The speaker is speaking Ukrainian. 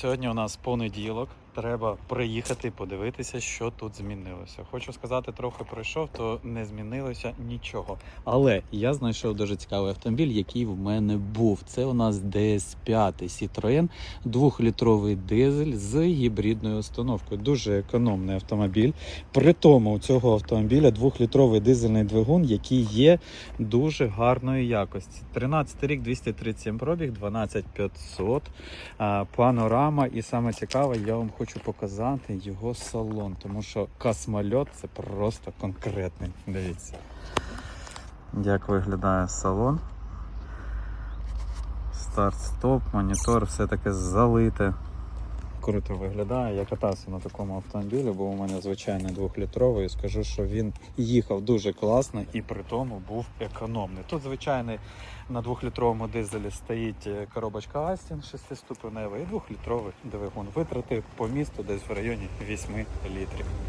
Сьогодні у нас понеділок. Треба приїхати подивитися, що тут змінилося. Хочу сказати, трохи пройшов, то не змінилося нічого. Але я знайшов дуже цікавий автомобіль, який в мене був. Це у нас DS5 Citroën, двохлітровий дизель з гібридною установкою. Дуже економний автомобіль. При тому у цього автомобіля двохлітровий дизельний двигун, який є дуже гарної якості. 13 рік, 237 пробіг, 12500, панорама. І саме цікаве, я вам хочу показати його салон, тому що космольот це просто конкретний. Дивіться. Як виглядає салон. Старт-стоп, монітор, все таке залите. Круто виглядає. Я катався на такому автомобілі, бо у мене звичайний двохлітровий. І скажу, що він їхав дуже класно і при тому був економний. Тут звичайний на двохлітровому дизелі стоїть е, коробочка Астін 6-ступенева і двохлітровий двигун. Витрати по місту десь в районі 8 літрів.